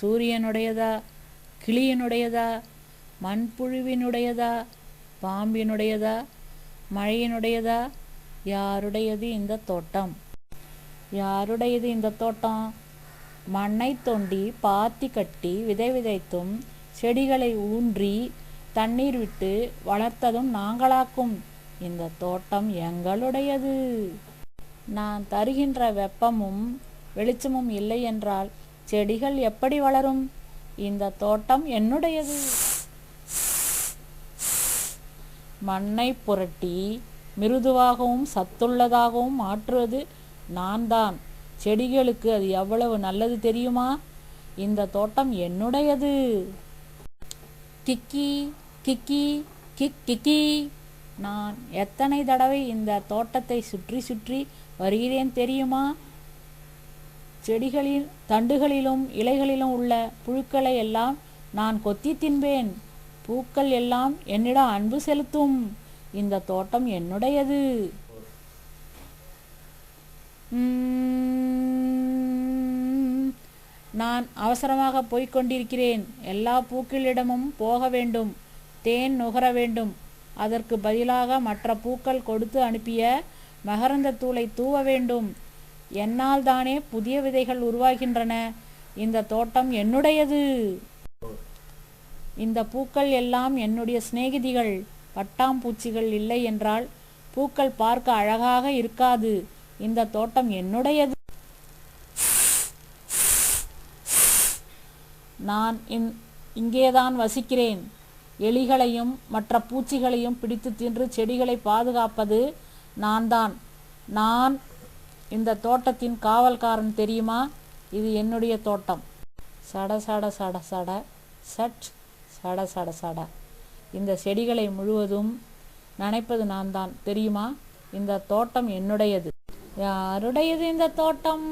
சூரியனுடையதா கிளியினுடையதா மண்புழுவினுடையதா பாம்பினுடையதா மழையினுடையதா யாருடையது இந்த தோட்டம்? யாருடையது இந்த தோட்டம்? மண்ணை தோண்டி பாத்தி கட்டி விதை விதைத்தும் செடிகளை ஊன்றி தண்ணீர் விட்டு வளர்த்ததும் நாங்களாக்கும். இந்த தோட்டம் எங்களுடையது. நான் தருகின்ற வெப்பமும் வெளிச்சமும் இல்லை என்றால் செடிகள் எப்படி வளரும்? இந்த தோட்டம் என்னுடையது? மண்ணை புரட்டி மிருதுவாகவும் சத்துள்ளதாகவும் மாற்றுவது நான் தான் செடிகளுக்கு அது எவ்வளவு நல்லது தெரியுமா? இந்த தோட்டம் என்னுடையது? கிக்கி கிக்கி கிக் கிக்கி. நான் எத்தனை தடவை இந்த தோட்டத்தை சுற்றி சுற்றி வருகிறேன் தெரியுமா? செடிகளில் தண்டுகளிலும் இலைகளிலும் உள்ள புழுக்களை எல்லாம் நான் கொத்தி தின்பேன். பூக்கள் எல்லாம் என்னிடம் அன்பு செலுத்தும். இந்த தோட்டம் என்னுடையது. உம், நான் அவசரமாக போய்க்கொண்டிருக்கிறேன் எல்லா பூக்களிடமும் போக வேண்டும். தேன் நுகர வேண்டும். அதற்கு பதிலாக மற்ற பூக்கள் கொடுத்து அனுப்பிய மகரந்த தூளை தூவ வேண்டும். என்னால் தானே புதிய விதைகள் உருவாகின்றன. இந்த தோட்டம் என்னுடையது. இந்த பூக்கள் எல்லாம் என்னுடைய சிநேகிதிகள். பட்டாம்பூச்சிகள் இல்லை என்றால் பூக்கள் பார்க்க அழகாக இருக்காது. இந்த தோட்டம் என்னுடையது. நான் இன் இங்கேதான் வசிக்கிறேன். எலிகளையும் மற்ற பூச்சிகளையும் பிடித்து தின்று செடிகளை பாதுகாப்பது நான் தான் நான் இந்த தோட்டத்தின் காவல்காரன் தெரியுமா? இது என்னுடைய தோட்டம். சட சட சட சட சட் சட சட சட. இந்த செடிகளை முழுவதும் நனைப்பது நான் தான் தெரியுமா? இந்த தோட்டம் என்னுடையது. யாருடையது இந்த தோட்டம்?